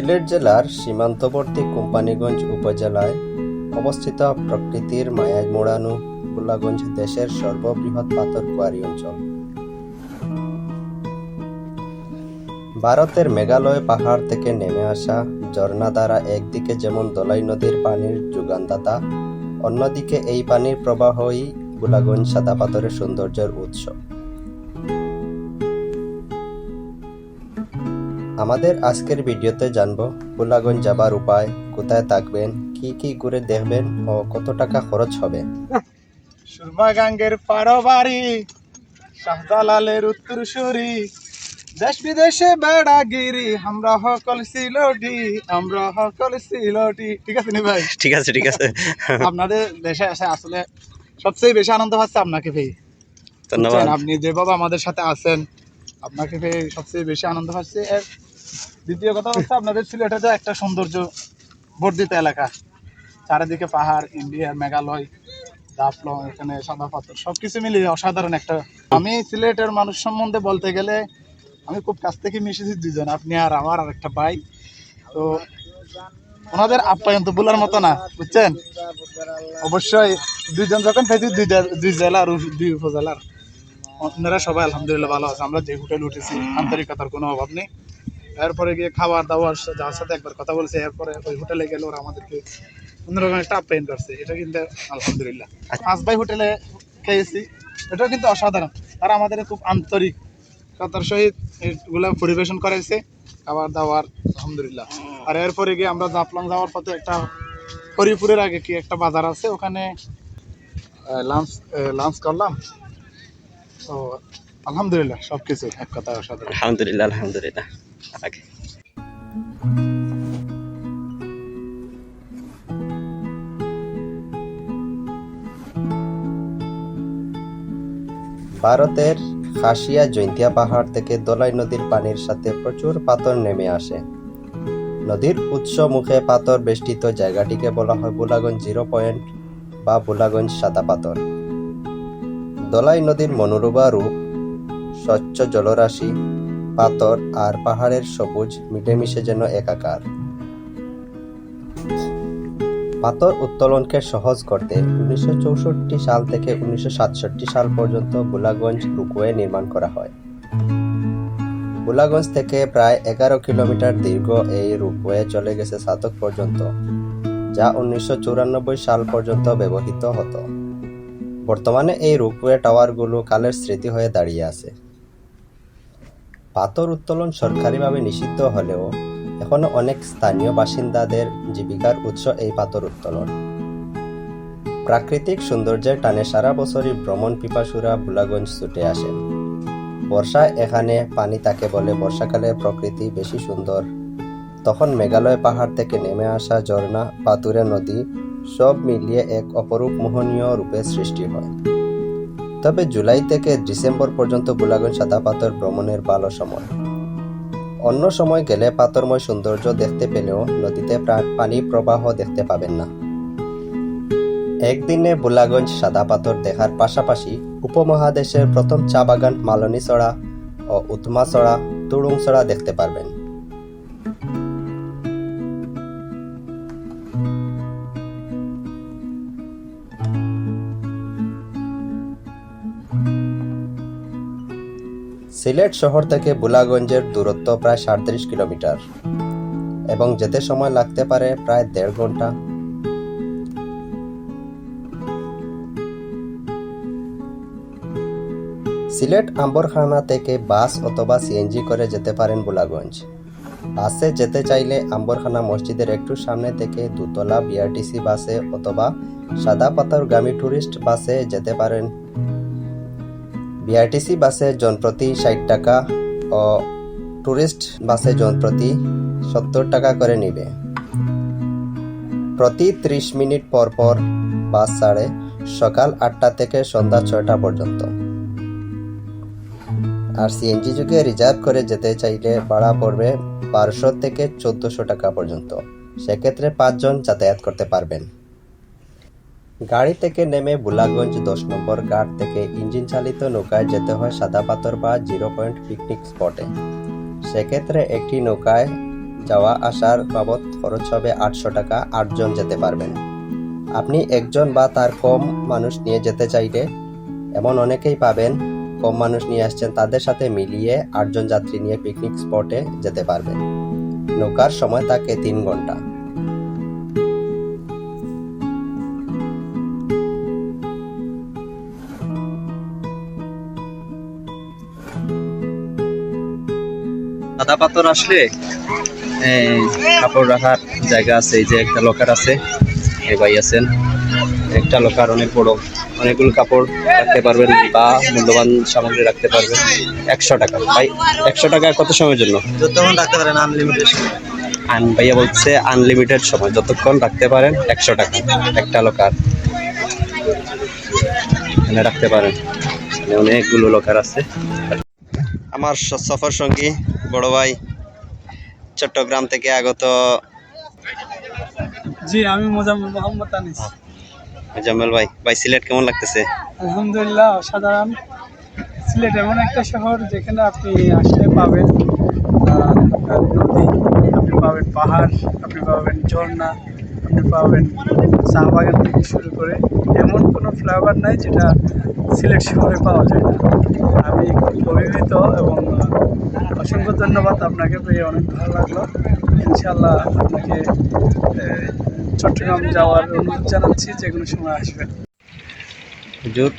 সিলেট জেলার সীমান্তবর্তী কোম্পানিগঞ্জ উপজেলায় অবস্থিত প্রকৃতির মায়ায় মোড়ানো গোলাগঞ্জ দেশের সর্ববৃহৎ পাথর কোয়ারি অঞ্চল। ভারতের মেঘালয় পাহাড় থেকে নেমে আসা ঝর্ণা দ্বারা একদিকে যেমন দলাই নদীর পানির যোগানদাতা অন্যদিকে এই পানির প্রবাহই গোলাগঞ্জ সাদা পাথরের সৌন্দর্যের উৎস। আমাদের আজকের ভিডিওতে জানব গোলাগঞ্জ যাবার উপায় কোথায় থাকবেন কি কি ঘুরে দেখবেন ও কত টাকা খরচ হবে। সুরমা গাঙ্গের পারবারি শাহজালালের উত্তরসূরি দেশ বিদেশে বেড়াগিরি আমরা হকল সিলটি আমরা হকল সিলটি। ঠিক আছে নি ভাই? ঠিক আছে ঠিক আছে। আপনাদের দেশে এসে আসলে সবচেয়ে বেশি আনন্দ পাচ্ছে আপনাকে ভাই। ধন্যবাদ। আপনি যেভাবে আমাদের সাথে আছেন আপনাকে পেয়ে সবচেয়ে বেশি আনন্দ পাচ্ছে দ্বিতীয় কথা হচ্ছে আপনাদের সিলেটে যে একটা সৌন্দর্য বর্ধিত এলাকা। চারিদিকে পাহাড়, ইন্ডিয়ার মেঘালয়, জাফলং, এখানে সাদা পাথর সব কিছু মিলিয়ে অসাধারণ একটা। আমি সিলেটের মানুষ সম্বন্ধে বলতে গেলে আমি খুব কাছ থেকে মিশেছি দুজন আপনি আর আমার আর একটা ভাই। তো ওনাদের আপ্যায়ন তো বলার মতো না, বুঝছেন? অবশ্যই দুইজন যখন পেয়েছি দুই দুই জেলার দুই উপজেলার। আপনারা সবাই আলহামদুলিল্লাহ ভালো আছে, আমরা যে হোটেল উঠেছি, আন্তরিকতার কোনো অভাব নেই। এরপরে গিয়ে খাবার দাবার যার সাথে একবার কথা বলছে এরপরে ওই হোটেলে গেলে ওরা আমাদেরকে অন্যরকম একটা আপ্যায়ন করছে। এটা কিন্তু আলহামদুলিল্লাহ। পাঁচ ভাই হোটেলে খেয়েছি। এটাও কিন্তু অসাধারণ। তারা আমাদের খুব আন্তরিক কথার সহিত এগুলা পরিবেশন করেছে খাবার দাবার আলহামদুলিল্লাহ। আর এরপরে গিয়ে আমরা জাফলং যাওয়ার পথে একটা হরিপুরের আগে কি একটা বাজার আছে ওখানে লাঞ্চ লাঞ্চ করলাম। তো আলহামদুলিল্লাহ সব কিছু এক কথা অসাধারণ। আলহামদুলিল্লাহ আলহামদুলিল্লাহ। আগে ভারতের খাসিয়া জৈন্তিয়া পাহাড় থেকে দোলাই নদীর পানির সাথে প্রচুর পাথর নেমে আসে। নদীর উৎস মুখে পাথর বেষ্টিত জায়গাটিকে বলা হয় বুলাগঞ্জ জিরো পয়েন্ট বা বুলাগঞ্জ সাদা পাথর। দোলাই নদীর মনোরূপা রূপ, স্বচ্ছ জলরাশি পাথর আর পাহাড়ের সবুজ মিলেমিশে যেন একাকার। পাথর উত্তোলনকে সহজ করতে উনিশশো চৌষট্টি সাল থেকে উনিশশো সাতষট্টি সাল পর্যন্ত বুলাগঞ্জ রুকুয়ে নির্মাণ করা হয়। বুলাগঞ্জ থেকে প্রায় এগারো কিলোমিটার দীর্ঘ এই রুপওয়ে চলে গেছে সাতক পর্যন্ত, যা উনিশশো চুরানব্বই সাল পর্যন্ত ব্যবহৃত হতো। বর্তমানে এই রুপওয়ে টাওয়ারগুলো কালের স্মৃতি হয়ে দাঁড়িয়ে আছে। পাথর উত্তোলন সরকারিভাবে নিষিদ্ধ হলেও এখনও অনেক স্থানীয় বাসিন্দাদের জীবিকার উৎস এই পাথর উত্তোলন। প্রাকৃতিক সৌন্দর্যের টানে সারা বছরই ভ্রমণ পিপাসুরা বুলাগঞ্জ ছুটে আসেন। বর্ষায় এখানে পানি তাকে বলে বর্ষাকালে প্রকৃতি বেশি সুন্দর। তখন মেঘালয় পাহাড় থেকে নেমে আসা ঝর্ণা, পাতুরে নদী সব মিলিয়ে এক অপরূপ মোহনীয় রূপে সৃষ্টি হয়। তবে জুলাই থেকে ডিসেম্বর পর্যন্ত বুলাগঞ্জ সাদা পাথর ভ্রমণের ভালো সময়। অন্য সময় গেলে পাথরময় সৌন্দর্য দেখতে পেলেও নদীতে পানি প্রবাহ দেখতে পাবেন না। একদিনে বুলাগঞ্জ সাদা পাথর দেখার পাশাপাশি উপমহাদেশের প্রথম চা বাগান মালনীছড়া ও উতমাছড়া তুড়ুংছড়া দেখতে পারবেন। সিলেট শহর থেকে বুলাগঞ্জের দূরত্ব প্রায় সাঁত্রিশ কিলোমিটার এবং যেতে সময় লাগতে পারে প্রায় দেড় ঘণ্টা। সিলেট আম্বরখানা থেকে বাস অথবা সিএনজি করে যেতে পারেন বুলাগঞ্জ। বাসে যেতে চাইলে আম্বরখানা মসজিদের একটু সামনে থেকে দুতলা বিআরটিসি বাসে অথবা সাদা পাথরগামী ট্যুরিস্ট বাসে যেতে পারেন বিআরটিসি বাসে জনপ্রতি ষাট টাকা ও ট্যুরিস্ট বাসে জনপ্রতি সত্তর টাকা করে নিবে। প্রতি ত্রিশ মিনিট পর পর বাস ছাড়ে সকাল আটটা থেকে সন্ধ্যা ছয়টা পর্যন্ত। আর সিএনজি যুগে রিজার্ভ করে যেতে চাইলে ভাড়া পড়বে বারোশো থেকে চোদ্দশো টাকা পর্যন্ত। সেক্ষেত্রে পাঁচজন যাতায়াত করতে পারবেন। গাড়ি থেকে নেমে বুলাগঞ্জ দশ নম্বর ঘাট থেকে ইঞ্জিন চালিত নৌকায় যেতে হয় সাদা পাথর বা জিরো পয়েন্ট পিকনিক স্পটে। সেক্ষেত্রে একটি নৌকায় যাওয়া আসার বাবদ খরচ হবে আটশো টাকা, আটজন যেতে পারবেন। আপনি একজন বা তার কম মানুষ নিয়ে যেতে চাইলে, এমন অনেকেই পাবেন, কম মানুষ নিয়ে আসছেন তাদের সাথে মিলিয়ে আটজন যাত্রী নিয়ে পিকনিক স্পটে যেতে পারবেন। নৌকার সময় থাকে তিন ঘণ্টা সাদা পাথর আসলে কাপড় রাখার জায়গা আছে এই যে একটা লকার আছে এই ভাই আছেন। একটা লকার অনেক বড় অনেকগুলো কাপড় রাখতে পারবেন বা মূল্যবান সামগ্রী রাখতে পারবেন। একশো টাকা। ভাই একশো টাকা কত সময়ের জন্য? যতক্ষণ রাখতে পারেন আনলিমিটেড আন ভাইয়া বলছে আনলিমিটেড সময়। যতক্ষণ রাখতে পারেন একশো টাকা। একটা লকার এখানে রাখতে পারেন। অনেকগুলো লকার আছে। আমার স- সফর সঙ্গী বড় ভাই চট্টগ্রাম থেকে আগত। জি আমি মোজাম্মেল মোহাম্মদ আনিস জামেল ভাই ভাই সিলেট কেমন লাগতেছে? আলহামদুলিল্লাহ অসাধারণ। সিলেট এমন একটা শহর যেখানে আপনি আসলে পাবেন নদী আপনি পাবেন পাহাড় আপনি পাবেন ঝর্ণা আপনি পাবেন চা বাগান থেকে শুরু করে এমন কোনো ফ্লেভার নাই যেটা সিলেট শহরে পাওয়া যায়। না আমি খুব অভিভূত এবং অসংখ্য ধন্যবাদ আপনাকে পেয়ে অনেক ভালো লাগল। ইনশাল্লাহ আপনাকে চট্টগ্রাম যাওয়ার অনুরোধ জানাচ্ছি যে কোনো সময় আসবেন। হুজুর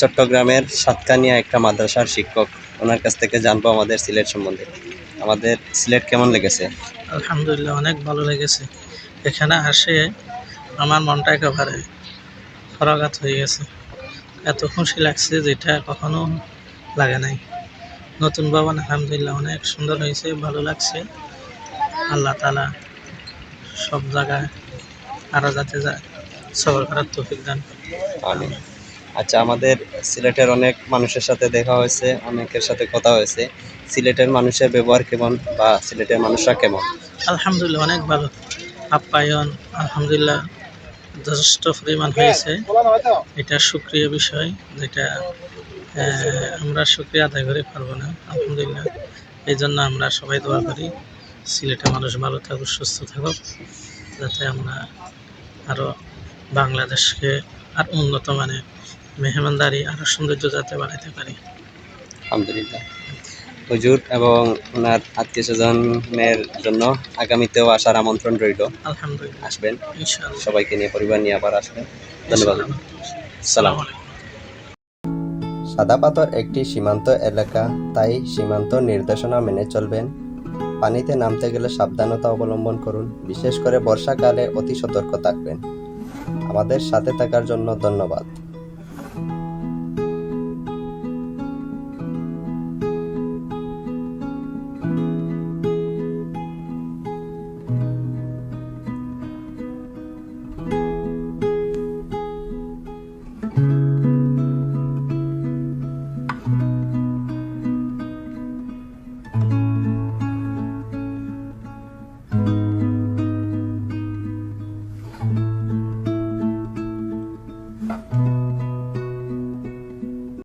চট্টগ্রামের সাতকানিয়া একটা মাদ্রাসার শিক্ষক। ওনার কাছ থেকে জানব আমাদের সিলেট সম্বন্ধে। আমাদের সিলেট কেমন লেগেছে? আলহামদুলিল্লাহ অনেক ভালো লেগেছে। এখানে আসে আমার মনটা একেবারে ফরাঘাত হয়ে গেছে। এত খুশি লাগছে যেটা কখনো লাগে নাই। নতুন ভবন আলহামদুলিল্লাহ অনেক সুন্দর হয়েছে ভালো লাগছে। আল্লাহ তালা সব জায়গায় আরও যাতে যায় সবার করার তৌফিক দান আমিন। আচ্ছা আমাদের সিলেটের অনেক মানুষের সাথে দেখা হয়েছে অনেকের সাথে কথা হয়েছে। সিলেটের মানুষের ব্যবহার কেমন বা সিলেটের মানুষরা কেমন? আলহামদুলিল্লাহ অনেক ভালো। আপ্যায়ন আলহামদুলিল্লাহ যথেষ্ট পরিমাণ হয়েছে। এটা সুক্রিয় বিষয় যেটা আমরা সুক্রিয়া আদায় করে পারব না আলহামদুলিল্লাহ। এই জন্য আমরা সবাই দোয়া করি সিলেটের মানুষ ভালো থাকুক সুস্থ থাকুক যাতে আমরা আরও বাংলাদেশকে আর উন্নত মানে মেহমানদারি আরও সৌন্দর্য যাতে বাড়াতে পারি। আলহামদুলিল্লাহ। হুজুর এবং ওনার আত্মীয় স্বজনের জন্য আগামীতেও আসার আমন্ত্রণ রইল। আলহামদুলিল্লাহ। আসবেন। সবাইকে নিয়ে পরিবার নিয়ে আবার আসবেন। ধন্যবাদ। সালাম। সাদা পাথর একটি সীমান্ত এলাকা তাই সীমান্ত নির্দেশনা মেনে চলবেন। পানিতে নামতে গেলে সাবধানতা অবলম্বন করুন। বিশেষ করে বর্ষাকালে অতি সতর্ক থাকবেন। আমাদের সাথে থাকার জন্য ধন্যবাদ।